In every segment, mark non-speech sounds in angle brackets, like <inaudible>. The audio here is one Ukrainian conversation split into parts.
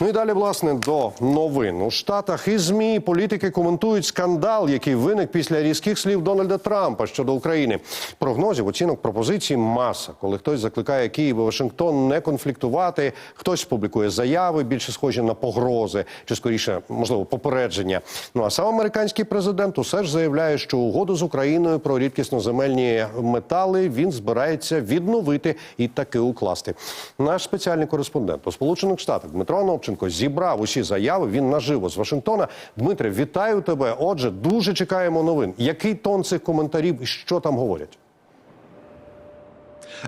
Ну і далі, власне, до новин у Штатах і змі політики коментують скандал, який виник після різких слів Дональда Трампа щодо України. Прогнозів, оцінок пропозицій маса. Коли хтось закликає Київ і Вашингтон не конфліктувати, хтось публікує заяви, більше схожі на погрози, чи скоріше, можливо, попередження. Ну а сам американський президент усе ж заявляє, що угоду з Україною про рідкісноземельні метали він збирається відновити і таки укласти. Наш спеціальний кореспондент у Сполучених Штатах Дмитро Анопченко зібрав усі заяви. Він наживо з Вашингтона. Дмитре, вітаю тебе. Отже, дуже чекаємо новин. Який тон цих коментарів і що там говорять?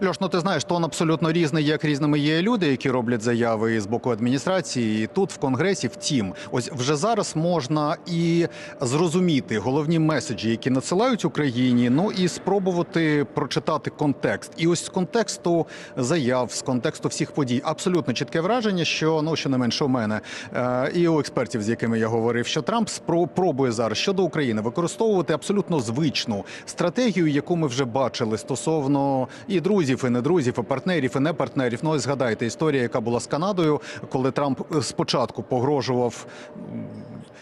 Льош, ну ти знаєш, тон абсолютно різний, як різними є люди, які роблять заяви з боку адміністрації. І тут в конгресі, втім, ось вже зараз можна і зрозуміти головні меседжі, які надсилають Україні. Ну і спробувати прочитати контекст. І ось з контексту заяв, з контексту всіх подій, абсолютно чітке враження, що ну що не менше у мене е, і у експертів, з якими я говорив, що Трамп спро- пробує зараз щодо України використовувати абсолютно звичну стратегію, яку ми вже бачили стосовно і друзів, і не друзів, і партнерів, і не партнерів. Ну і згадайте історія, яка була з Канадою, коли Трамп е, спочатку погрожував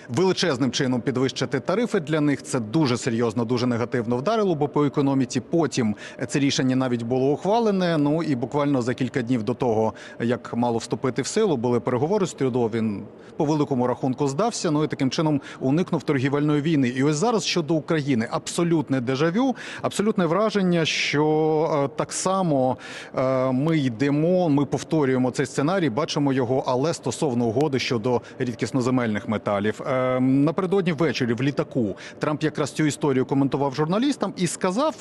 величезним чином підвищити тарифи для них. Це дуже серйозно, дуже негативно вдарило, бо по економіці потім це рішення навіть було ухвалене. Ну і буквально за кілька днів до того, як мало вступити в силу, були переговори з Трюдо. Він по великому рахунку здався. Ну і таким чином уникнув торгівельної війни. І ось зараз щодо України абсолютне дежавю, абсолютне враження, що е, так само е, ми йдемо, ми повторюємо цей сценарій, бачимо його, але стосовно угоди щодо рідкісноземельних металів. Е, напередодні ввечері в літаку Трамп якраз цю історію коментував журналістам і сказав: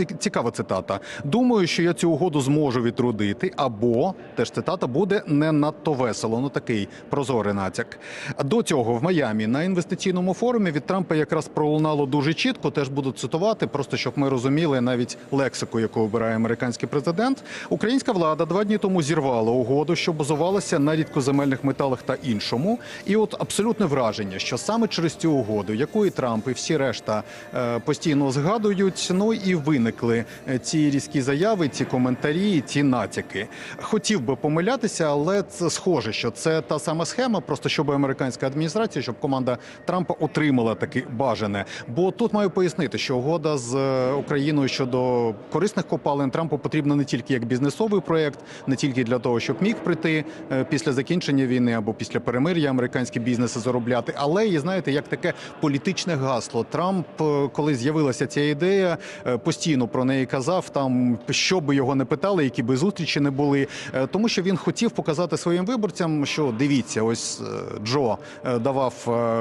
е, цікава цитата. Думаю, що я цю угоду зможу відродити, або теж цитата буде не надто весело. Ну такий прозорий натяк. До цього в Майамі на інвестиційному форумі від Трампа якраз пролунало дуже чітко. Теж буду цитувати, просто щоб ми розуміли навіть лексику, яку обирає американський президент. Українська влада два дні тому зірвала угоду, що базувалася на рідкоземельних металах та іншому. І от абсолютне враження, що саме через цю угоду, яку і Трамп, і всі решта е, постійно згадують, ну і виникли е, ці різкі заяви, ці коментарі, ці натяки. Хотів би помилятися, але це схоже, що це та сама схема, просто щоб американська адміністрація, щоб команда Трампа отримала таке бажане. Бо тут маю пояснити, що угода з е, Україною щодо корисних копалин Трампу потрібна не тільки як бізнесовий проєкт, не тільки для того, щоб міг прийти після закінчення війни або після перемир'я американські бізнеси заробляти, але і знаєте, як таке політичне гасло. Трамп, е, коли з'явилася ця ідея, е, постійно про неї казав. Там що би його не питали, які би зустрічі не були, е, тому що він хотів показати своїм виборцям, що дивіться, ось Джо давав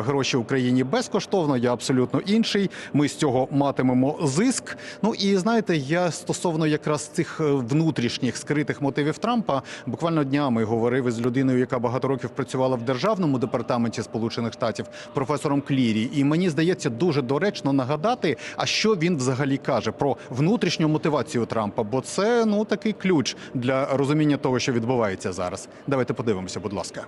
гроші Україні безкоштовно. Я абсолютно інший. Ми з цього матимемо зиск. Ну і знаєте, я стосовно якраз цих внутрішніх скритих мотивів Трампа буквально днями говорив із людиною, яка багато років працювала в державному департаменті Сполучених Штатів, професором Клірі. І мені здається дуже доречно нагадати, а що він взагалі каже про внутрішню мотивацію Трампа, бо це ну такий ключ для розуміння того, що відбувається зараз. Давайте подивимося, будь ласка.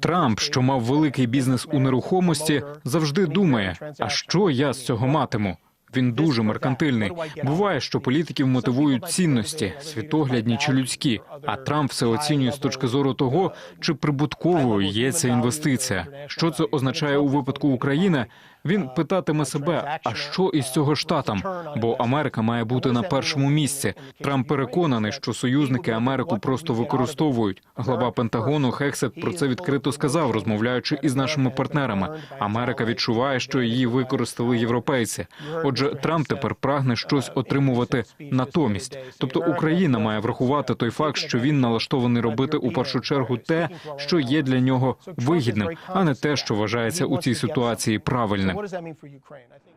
Трамп, що мав великий бізнес у нерухомості, завжди думає: а що я з цього матиму? Він дуже меркантильний. Буває, що політиків мотивують цінності, світоглядні чи людські. А Трамп все оцінює з точки зору того, чи прибутковою є ця інвестиція. Що це означає у випадку України? Він питатиме себе, а що із цього штатам? Бо Америка має бути на першому місці. Трамп переконаний, що союзники Америку просто використовують. Глава Пентагону Хексет про це відкрито сказав, розмовляючи із нашими партнерами. Америка відчуває, що її використали європейці. Отже, Трамп тепер прагне щось отримувати натомість. Тобто Україна має врахувати той факт, що він налаштований робити у першу чергу те, що є для нього вигідним, а не те, що вважається у цій ситуації правильним. So what does that mean for Ukraine? I think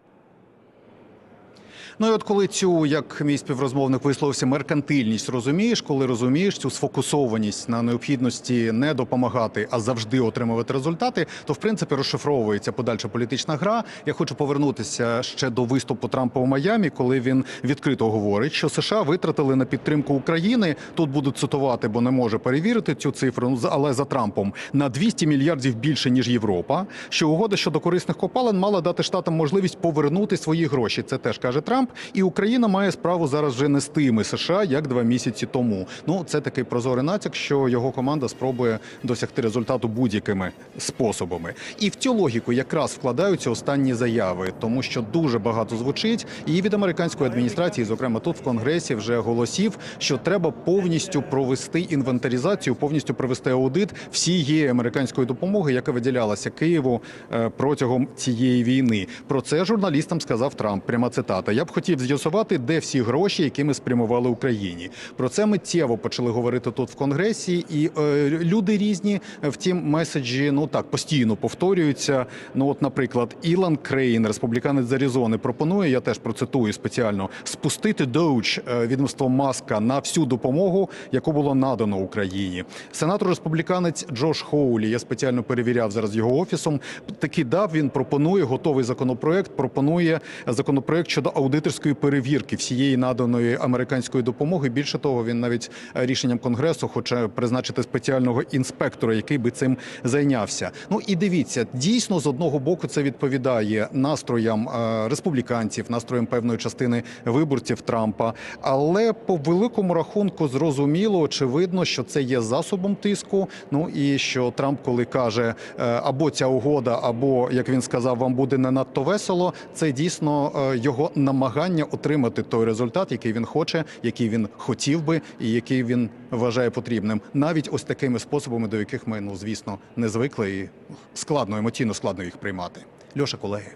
Ну і от коли цю, як мій співрозмовник висловився, меркантильність розумієш, коли розумієш цю сфокусованість на необхідності не допомагати, а завжди отримувати результати, то в принципі розшифровується подальша політична гра. Я хочу повернутися ще до виступу Трампа у Майамі, коли він відкрито говорить, що США витратили на підтримку України. Тут буду цитувати, бо не може перевірити цю цифру, але за Трампом на 200 мільярдів більше ніж Європа. Що угода щодо корисних копалин мала дати штатам можливість повернути свої гроші. Це теж каже Трамп. І Україна має справу зараз вже не з тими США, як два місяці тому. Ну це такий прозорий натяк, що його команда спробує досягти результату будь-якими способами. І в цю логіку якраз вкладаються останні заяви, тому що дуже багато звучить і від американської адміністрації, зокрема тут в конгресі, вже голосів, що треба повністю провести інвентаризацію, повністю провести аудит всієї американської допомоги, яка виділялася Києву е, протягом цієї війни. Про це журналістам сказав Трамп. Пряма цитата. Я б хотів з'ясувати, де всі гроші, які ми спрямували Україні. Про це миттєво почали говорити тут в конгресі, і е, люди різні. Втім, меседжі ну так постійно повторюються. Ну, от, наприклад, Ілан Крейн, республіканець з Аризони, пропонує. Я теж процитую спеціально спустити доуч е, відомство Маска на всю допомогу, яку було надано Україні. Сенатор республіканець Джош Хоулі. Я спеціально перевіряв зараз його офісом. Таки дав він пропонує готовий законопроект. Пропонує законопроект щодо аудиторської перевірки всієї наданої американської допомоги. Більше того, він навіть е, рішенням конгресу хоче призначити спеціального інспектора, який би цим зайнявся. Ну і дивіться, дійсно з одного боку це відповідає настроям е, республіканців, настроям певної частини виборців Трампа. Але по великому рахунку зрозуміло, очевидно, що це є засобом тиску. Ну і що Трамп, коли каже е, або ця угода, або як він сказав, вам буде не надто весело. Це дійсно е, намагання отримати той результат, який він хоче, який він хотів би, і який він вважає потрібним, навіть ось такими способами, до яких ми ну звісно не звикли, і складно емоційно складно їх приймати. Льоша, колеги.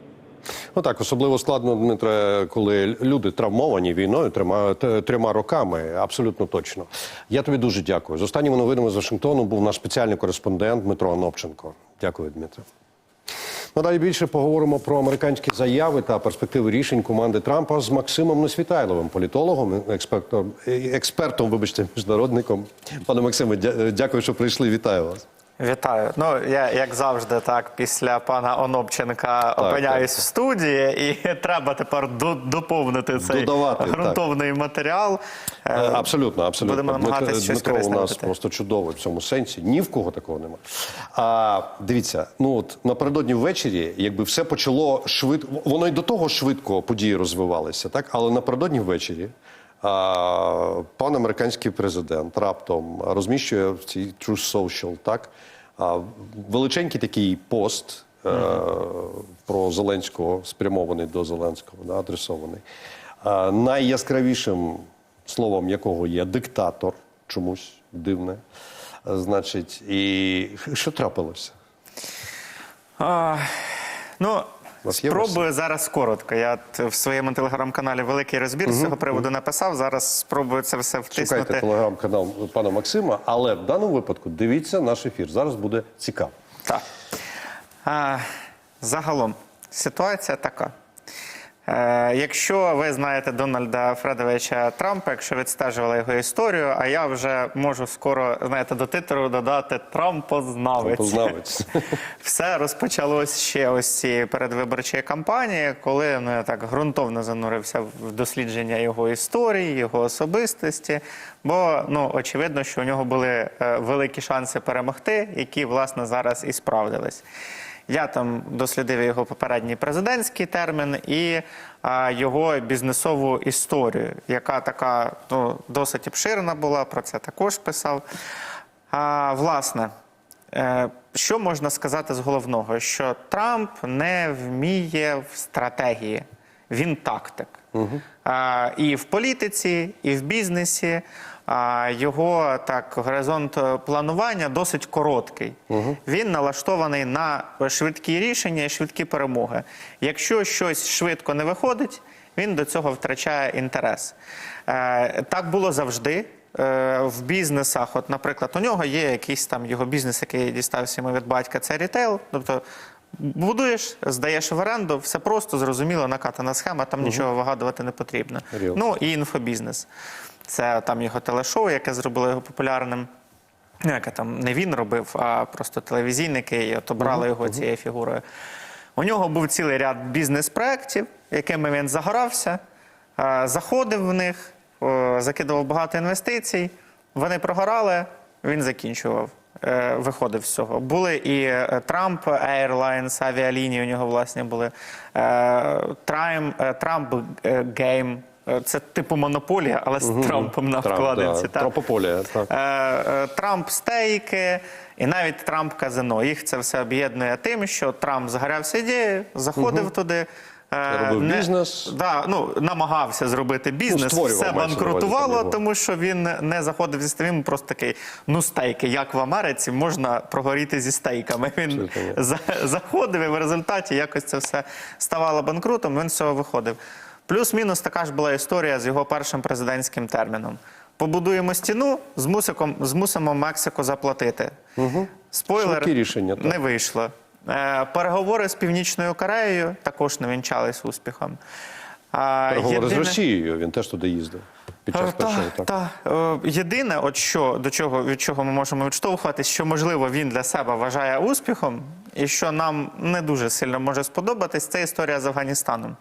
Ну так, особливо складно, Дмитре, коли люди травмовані війною трьома, трьома роками. Абсолютно точно. Я тобі дуже дякую. З останніми новинами з Вашингтону був наш спеціальний кореспондент Дмитро Анопченко. Дякую, Дмитре. Надалі більше поговоримо про американські заяви та перспективи рішень команди Трампа з Максимом Несвітайловим, політологом, експертом, експертом, вибачте, міжнародником. Пане Максиме, дя- дякую, що прийшли. Вітаю вас. Вітаю. Ну я як завжди, так після пана Онопченка опиняюсь так. в студії, і <laughs> треба тепер доповнити цей Додавати, ґрунтовний матеріал. Е, Абсолютно, абсолютно. Будемо намагатись Дмитро, щось Дмитро у нас робити. просто чудовий в цьому сенсі. Ні в кого такого немає. А дивіться, ну от напередодні ввечері, якби все почало швидко, воно й до того швидко події розвивалися, так але напередодні ввечері. Пан американський президент раптом розміщує в цій True Social, так величенький такий пост е, про Зеленського, спрямований до Зеленського, да, адресований. Найяскравішим словом якого є диктатор, чомусь дивне. Значить, і що трапилося? А, ну, спробую зараз коротко. Я в своєму телеграм-каналі великий розбір з цього приводу написав. Зараз спробую це все Шукайте втиснути. телеграм-канал пана Максима, але в даному випадку дивіться наш ефір. Зараз буде цікаво. Так. А, загалом, ситуація така. Е, якщо ви знаєте Дональда Фредовича Трампа, якщо відстежували його історію, а я вже можу скоро знаєте, до титру додати Трампознавець. Познавець. <laughs> Все розпочалось ще ось цієї передвиборчої кампанії, коли ну, я так ґрунтовно занурився в дослідження його історії, його особистості. Бо ну очевидно, що у нього були е, великі шанси перемогти, які власне зараз і справдились. Я там дослідив його попередній президентський термін і а, його бізнесову історію, яка така ну, досить обширна була. Про це також писав. А, власне, Е, Що можна сказати з головного? Що Трамп не вміє в стратегії, він тактик. А, І в політиці, і в бізнесі. А, Його так горизонт е, планування досить короткий. Він налаштований на швидкі рішення і швидкі перемоги. Якщо щось швидко не виходить, він до цього втрачає інтерес. Е, Так було завжди е, в бізнесах. От, наприклад, у нього є якийсь там його бізнес, який дістався йому від батька, це рітейл. Тобто будуєш, здаєш в оренду, все просто, зрозуміло, накатана схема, там нічого вигадувати не потрібно. Real. Ну і інфобізнес. Це там його телешоу, яке зробило його популярним. Ну, яке там не він робив, а просто телевізійники і от обрали його цією фігурою. У нього був цілий ряд бізнес-проєктів, якими він загорався, е, заходив в них, е, закидував багато інвестицій. Вони прогорали, він закінчував е, виходив з цього. Були і е, Трамп Airlines, авіалінії у нього власні були. Е, Трамп, е, е, Гейм. Е, Це типу монополія, але з Трампом на Трамп, вкладинці. да. Трампополія, так. Е, е, Трамп стейки і навіть Трамп казино. Їх це все об'єднує тим, що Трамп загорявся ідеєю, заходив туди. Робив бізнес. Да, ну, намагався зробити бізнес, створював, все банкрутувало, тому що він не заходив зі стейками, просто такий, ну стейки, як в Америці, можна прогоріти зі стейками. Він за- заходив і в результаті якось це все ставало банкрутом, він з цього виходив. Плюс-мінус така ж була історія з його першим президентським терміном. Побудуємо стіну, змусиком, змусимо Мексику заплатити. Угу. Спойлер рішення, так. не вийшло. Е, переговори з Північною Кореєю також не вінчались успіхом. А, Переговори з Росією. Він теж туди їздив під час Е, першого. та, Так. та. Е, Єдине, от що до чого від чого ми можемо відштовхуватись, що можливо він для себе вважає успіхом, і що нам не дуже сильно може сподобатись, це історія з Афганістаном.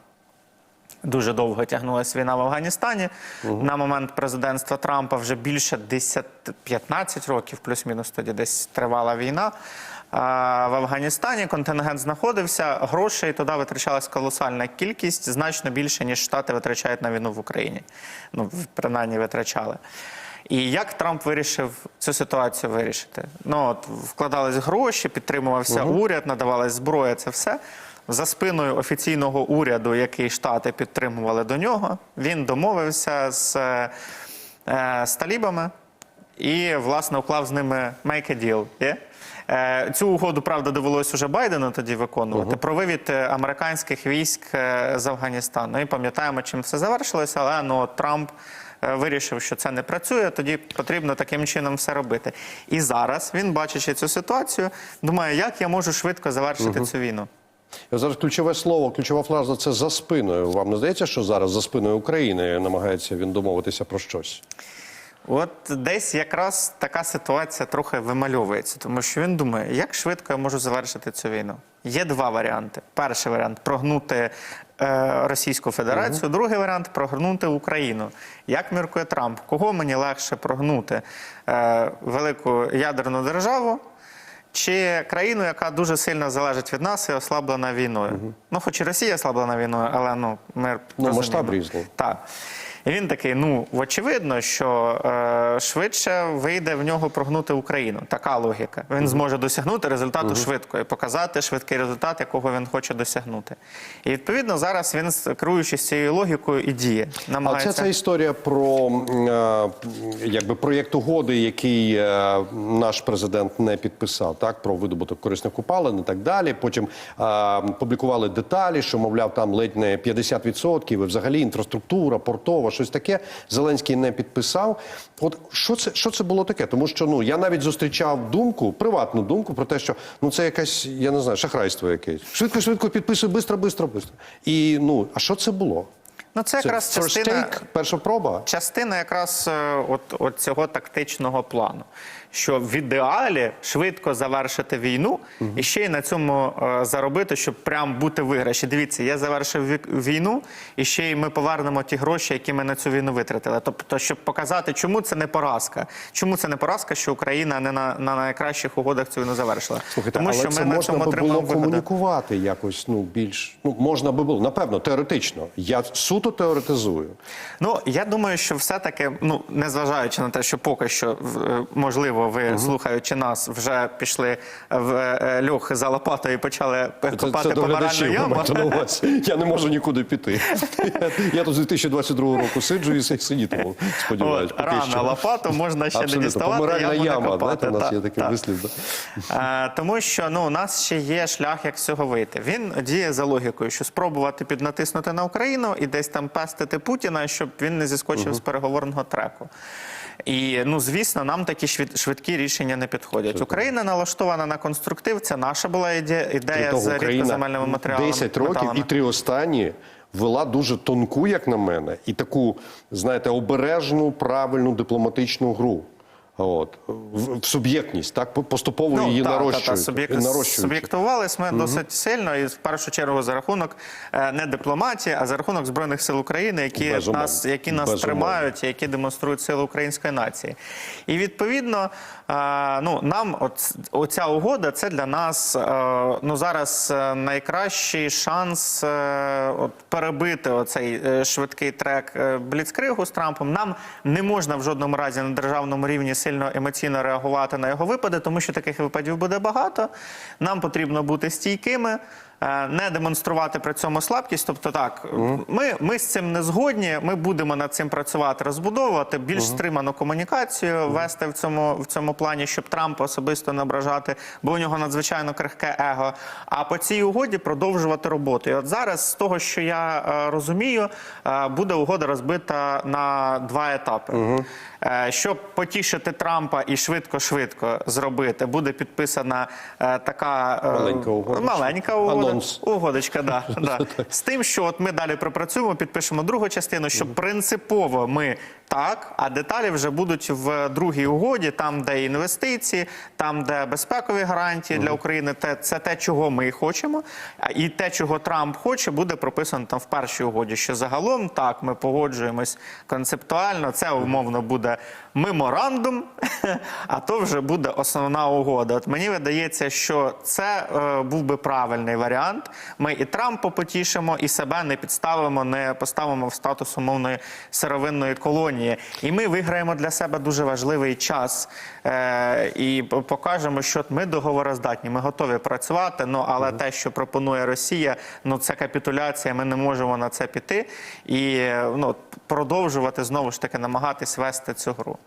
Дуже довго тягнулася війна в Афганістані. На момент президентства Трампа вже більше 10-15 років, плюс-мінус тоді десь тривала війна. А, В Афганістані контингент знаходився, грошей туди витрачалась колосальна кількість, значно більше, ніж Штати витрачають на війну в Україні. Ну, принаймні витрачали. І як Трамп вирішив цю ситуацію вирішити? Ну, от, вкладались гроші, підтримувався уряд, надавалась зброя, це все. За спиною офіційного уряду, який Штати підтримували до нього, він домовився з, е, з талібами і, власне, уклав з ними make a deal. Е, Цю угоду, правда, довелося уже Байдену тоді виконувати про вивід е, американських військ е, з Афганістану. І пам'ятаємо, чим все завершилося, але ну, Трамп е, вирішив, що це не працює, тоді потрібно таким чином все робити. І зараз він, бачачи цю ситуацію, думає, як я можу швидко завершити цю війну. Зараз ключове слово, ключова фраза це за спиною. Вам не здається, що зараз за спиною України намагається він домовитися про щось? От десь якраз така ситуація трохи вимальовується, тому що він думає, як швидко я можу завершити цю війну. Є два варіанти. Перший варіант прогнути е, Російську Федерацію, другий варіант прогнути Україну. Як міркує Трамп, кого мені легше прогнути? Е, велику ядерну державу чи країну, яка дуже сильно залежить від нас і ослаблена війною? Ну, хоч і Росія ослаблена війною, але ну ми Ну, розуміємо. масштаб різний. Так. І він такий: ну очевидно, що е, швидше вийде в нього прогнути Україну. Така логіка. Він зможе досягнути результату швидко і показати швидкий результат, якого він хоче досягнути. І відповідно зараз він, керуючись цією логікою, і діє. А Намагається це ця історія про е, якби проєкт угоди, який е, наш президент не підписав, так про видобуток корисних купалин і так далі. Потім е, публікували деталі, що мовляв, там ледь не 50%, і взагалі інфраструктура, портова, щось таке. Зеленський не підписав. От що це що це було таке? Тому що ну я навіть зустрічав думку, приватну думку про те, що ну це якась, я не знаю, шахрайство якесь. Швидко, швидко підписуй, бистро, бистро, бистро. І ну а що це було? Ну це якраз Це частина. take, перша проба. Частина якраз е, от, от цього тактичного плану, що в ідеалі швидко завершити війну і ще й на цьому е, заробити, щоб прям бути виграші. Дивіться, я завершив ві- війну, і ще й ми повернемо ті гроші, які ми на цю війну витратили. Тобто, щоб показати, чому це не поразка, чому це не поразка, що Україна не на, на найкращих угодах цю війну завершила. Слухайте, Тому але що це ми на можна цьому би було комунікувати якось ну більш ну можна би було напевно теоретично. Я суто теоретизую. Ну я думаю, що все-таки, ну незважаючи на те, що поки що е, можливо, ви слухаючи нас, вже пішли в е, льох за лопатою і почали копати до помиральну глядачів, яму. <laughs> Я не можу нікуди піти. Я, я тут з 2022 року сиджу і си- сидітиму. Сподіваюсь, поки рано що. лопату можна ще не діставати. Помиральна яма. копати. Знаєте, у нас Та, є такий та. вислів. Да? Е, Тому що ну, у нас ще є шлях, як з цього вийти. Він діє за логікою, що спробувати піднатиснути на Україну і десь там пестити Путіна, щоб він не зіскочив з переговорного треку. І ну звісно, нам такі швид- швидкі рішення не підходять. Україна налаштована на конструктив. Це наша була ідея, ідея того, з рідкоземельними матеріалами. 10 років металами. і три останні вела дуже тонку, як на мене, і таку, знаєте, обережну, правильну дипломатичну гру. От в, в суб'єктність, так поступово її Ну, та, та, нарощують. та, суб'єкт- нарощуючи. суб'єктувались ми досить сильно, і в першу чергу за рахунок е, не дипломатії, а за рахунок збройних сил України, які Безумовно. нас, які нас Безумовно. тримають, які демонструють силу української нації. І відповідно, е, ну нам, от оця угода, це для нас е, ну зараз найкращий шанс от перебити оцей швидкий трек Бліцкригу з Трампом. Нам не можна в жодному разі на державному рівні сильно емоційно реагувати на його випади, тому що таких випадів буде багато. Нам потрібно бути стійкими. Е, Не демонструвати при цьому слабкість, тобто так, ми, ми з цим не згодні. Ми будемо над цим працювати, розбудовувати більш стриману комунікацію, вести в цьому в цьому плані, щоб Трампа особисто не ображати, бо у нього надзвичайно крихке его. А по цій угоді продовжувати роботу. І от зараз, з того, що я е, розумію, е, буде угода розбита на два етапи. Щоб потішити Трампа і швидко-швидко зробити, буде підписана така Маленька угодочка. маленька угода. Анонс. Угодочка, да, <laughs> да. З тим, що от ми далі пропрацюємо, підпишемо другу частину, що принципово ми так, а деталі вже будуть в другій угоді, там, де інвестиції, там, де безпекові гарантії для України, те, це те, чого ми хочемо. І те, чого Трамп хоче, буде прописано там в першій угоді. Що загалом так, ми погоджуємось концептуально. Це умовно буде меморандум, <laughs> а то вже буде основна угода. От мені видається, що це е, був би правильний варіант. Ми і Трампа потішимо, і себе не підставимо, не поставимо в статус умовної сировинної колонії. І ми виграємо для себе дуже важливий час е, і покажемо, що ми договороздатні, ми готові працювати. Ну але те, що пропонує Росія, ну це капітуляція. Ми не можемо на це піти і ну продовжувати знову ж таки намагатись вести цю гру.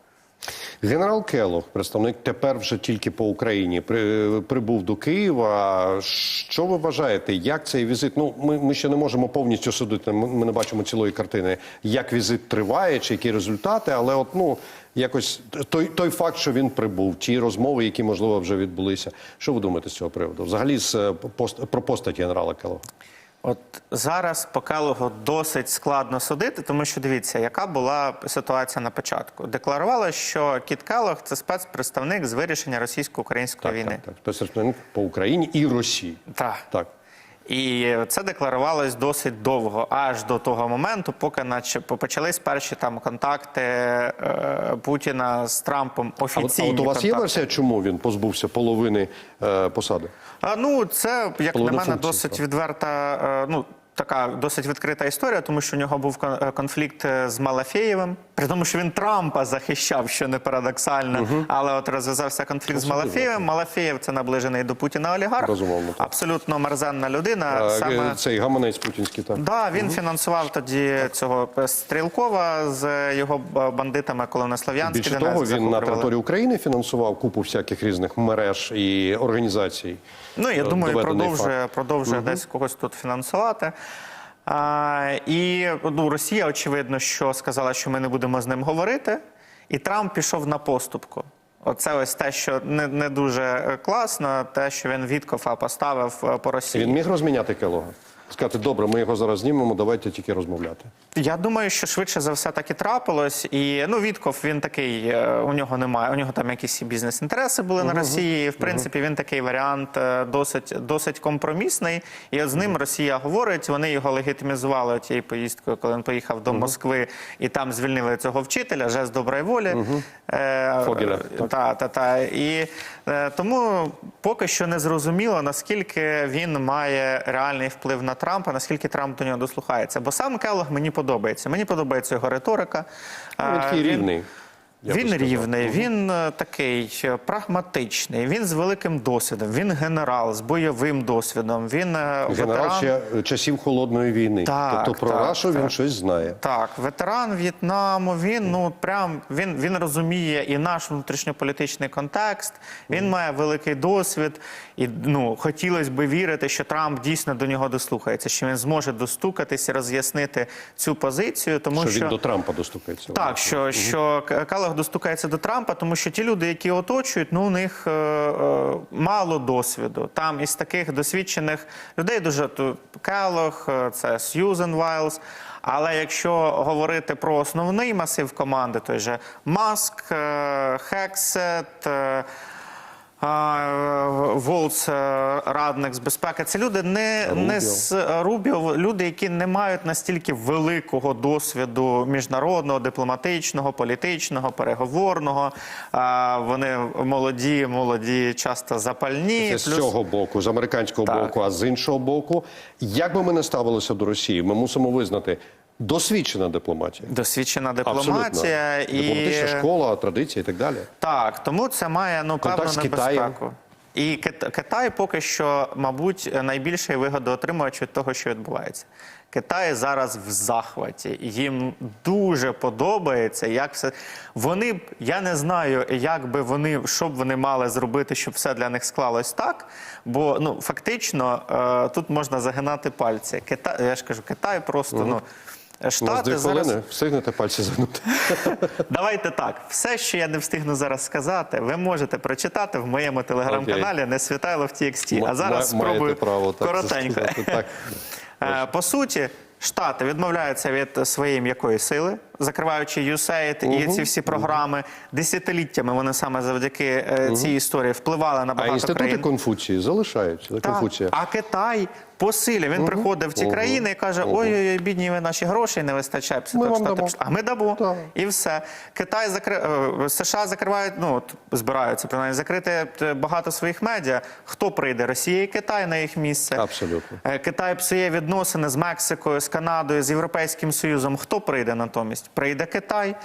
Генерал Келох, представник тепер вже тільки по Україні, при, прибув до Києва. Що ви вважаєте, як цей візит? Ну, ми, ми ще не можемо повністю судити. Ми, не бачимо цілої картини, як візит триває, чи які результати, але от ну якось той, той факт, що він прибув, ті розмови, які можливо вже відбулися. Що ви думаєте з цього приводу? Взагалі з е, пост, про постать генерала Келога? От зараз по Келогу досить складно судити, тому що дивіться, яка була ситуація на початку. Декларували, що Кіт Келог – це спецпредставник з вирішення російсько-української війни. Так, так. Спецпредставник по Україні і Росії. Так. Так. І це декларувалось досить довго, аж до того моменту, поки наче почались перші там контакти е, Путіна з Трампом. А от, а от у вас є контакти. версія, чому він позбувся половини е, посади? А, ну, це, як Половина на мене, функції, досить так. відверта, е, ну, така досить відкрита історія, тому що у нього був е, конфлікт е, з Малафєєвим. При тому, що він Трампа захищав, що не парадоксально. Але от розв'язався конфлікт з Особливо, Малафєєвим. Малафєєв це наближений до Путіна олігарх. Безумовно, так. Абсолютно мерзенна людина. Е, Саме... Цей гаманець путінський так. Да, він фінансував тоді цього Стрілкова з його бандитами, коли на Слов'янський Більше того, він на території України фінансував купу всяких різних мереж і організацій. Ну, я Е, думаю, продовжує, факт. продовжує десь когось тут фінансувати. А, і ну, Росія, очевидно, що сказала, що ми не будемо з ним говорити, і Трамп пішов на поступку. Оце ось те, що не, не дуже класно, те, що він Віткофа поставив е, по Росії. Він міг розміняти Келога? Сказати, добре, ми його зараз знімемо, давайте тільки розмовляти. Я думаю, що швидше за все так і трапилось. І ну Вітков він такий, е, у нього немає. У нього там якісь бізнес-інтереси були на Росії. В принципі, він такий варіант е, досить досить компромісний. І от з ним Росія говорить. Вони його легітимізували тією поїздкою, коли він поїхав до Москви і там звільнили цього вчителя, жест доброї волі. Е, Фогеля, так. Та, та, та. І е, тому поки що не зрозуміло, наскільки він має реальний вплив на Трампа, наскільки Трамп до нього дослухається. Бо сам Келлог мені подобається. Мені подобається його риторика. Ну, Він Е, такий рівний. Я Він рівний, він е, такий е, прагматичний, він з великим досвідом, він генерал з бойовим досвідом. Він е, Генерал ветеран. ще часів холодної війни. Так, тобто про так, Рашу він щось знає. Так, ветеран В'єтнаму. Він ну прям він, він розуміє і наш внутрішньополітичний контекст. Він має великий досвід, і ну хотілося б вірити, що Трамп дійсно до нього дослухається, що він зможе достукатись і роз'яснити цю позицію, тому Що що, він до Трампа достукається. так, що, що К- Келлог достукається до Трампа, тому що ті люди, які оточують, ну у них е, е, мало досвіду. Там із таких досвідчених людей дуже е, це Сьюзен Вайлз. Але якщо говорити про основний масив команди, той же Маск, е, Хексет. е, а, Волц, е, радник з безпеки, це люди не, Рубіо. не з Рубіо, люди, які не мають настільки великого досвіду міжнародного, дипломатичного, політичного, переговорного. Вони молоді, молоді, часто запальні. Це з цього боку, з американського Так. боку, а з іншого боку, як би ми не ставилися до Росії, ми мусимо визнати досвідчена дипломатія. досвідчена Абсолютно. дипломатія і Дипломатична школа, традиції і так далі. Так, тому це має ну певну Китаєм. небезпеку. І Кит- Китай поки що, мабуть, найбільший вигодоотримувач від того, що відбувається. Китай зараз в захваті. Їм дуже подобається, як все. Вони я не знаю, як би вони що б вони мали зробити, щоб все для них склалось так. Бо ну фактично е, тут можна загинати пальці. Китай, я ж кажу, Китай просто ну. У нас дві Штати зараз хвилини, встигнете пальці загнути. <laughs> Давайте так. Все, що я не встигну зараз сказати, ви можете прочитати в моєму телеграм-каналі Не світайло в TXT. А зараз спробую право так коротенько. так. Е, По суті, Штати відмовляються від своєї м'якої сили, закриваючи USAID і ці всі програми. Десятиліттями вони саме завдяки е, цій історії впливали на А багато інститути країн. Конфуції залишаються. Так. Конфуція. А Китай посилює. Він приходив в ці Мгм. країни і каже: Мгм. ой-ой-ой, бідні ви наші гроші не вистачає. Ми вам дамо. А ми дамо. Так. І все. Китай закри... е, США закривають, ну от збираються принаймні закрити е, багато своїх медіа. Хто прийде? Росія і Китай на їх місце. Абсолютно. Китай псує відносини з Мексикою, з Канадою, з Європейським Союзом. Хто прийде натомість? Прийде Китай.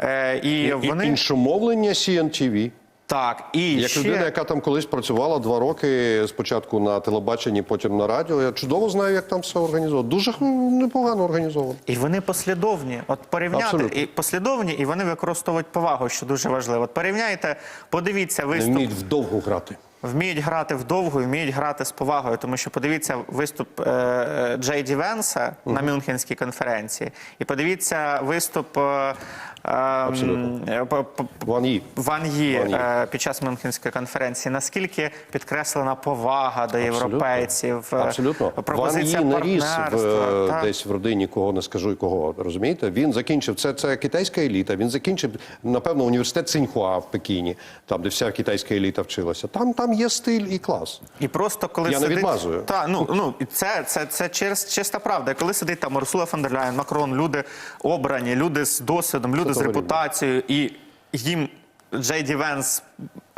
Е, І, І, вони іншомовлення CNTV. так і Як ще... людина, яка там колись працювала два роки спочатку на телебаченні, потім на радіо, я чудово знаю, як там все організовано. Дуже непогано організовано. І вони послідовні. От порівняти Абсолютно. і послідовні, і вони використовують повагу, що дуже важливо. От порівняйте, подивіться Не виступ. вміють вдовго грати. Вміють грати вдовго, і вміють грати з повагою, тому що подивіться виступ е, е, Джей Ді Венса на Мюнхенській конференції, і подивіться виступ е, Абсолютно. е, п- Ван Ї. Ван Ї е, під час Мюнхенської конференції. Наскільки підкреслена повага до європейців, е, Абсолютно. Ван Ї не ріс в, е, так. десь в родині, кого не скажу і кого. Розумієте? Він закінчив це, це китайська еліта. Він закінчив, напевно, університет Цинхуа в Пекіні, там, де вся китайська еліта вчилася. Там, там є стиль і клас. І просто коли Я не відмазую. Та, ну, ну, це, це, це через, чиста правда. Коли сидить там Урсула фон дер Ляєн, Макрон, люди обрані, люди з досвідом, люди з репутацією, і їм Джей Ді Венс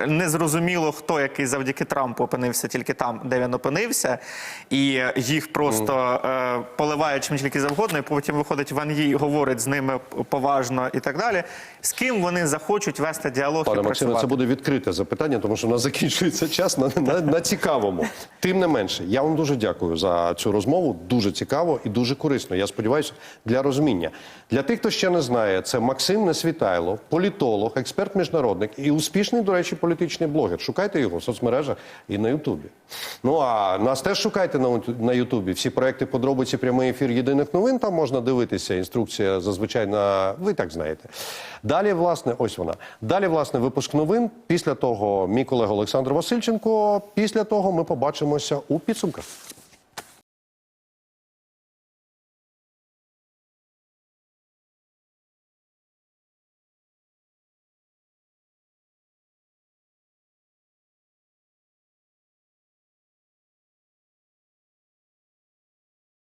незрозуміло хто, який завдяки Трампу опинився тільки там, де він опинився, і їх просто е, поливають чим тільки завгодно, і потім виходить Ван Ї, говорить з ними поважно і так далі. З ким вони захочуть вести діалог Пане і Максиме, це буде відкрите запитання, тому що у нас закінчується час на, на, на цікавому. Тим не менше, я вам дуже дякую за цю розмову. Дуже цікаво і дуже корисно. Я сподіваюся, для розуміння. Для тих, хто ще не знає, це Максим Несвітайло, політолог, експерт міжнародник і успішний, до речі, політичний блогер. Шукайте його в соцмережах і на Ютубі. Ну а нас теж шукайте на, на Ютубі. Всі проекти подробиці, прямий ефір єдиних новин. Там можна дивитися. Інструкція зазвичай на ви так знаєте. Далі, власне, ось вона. Далі, власне, випуск новин. Після того мій колега Олександр Васильченко. Після того ми побачимося у підсумках.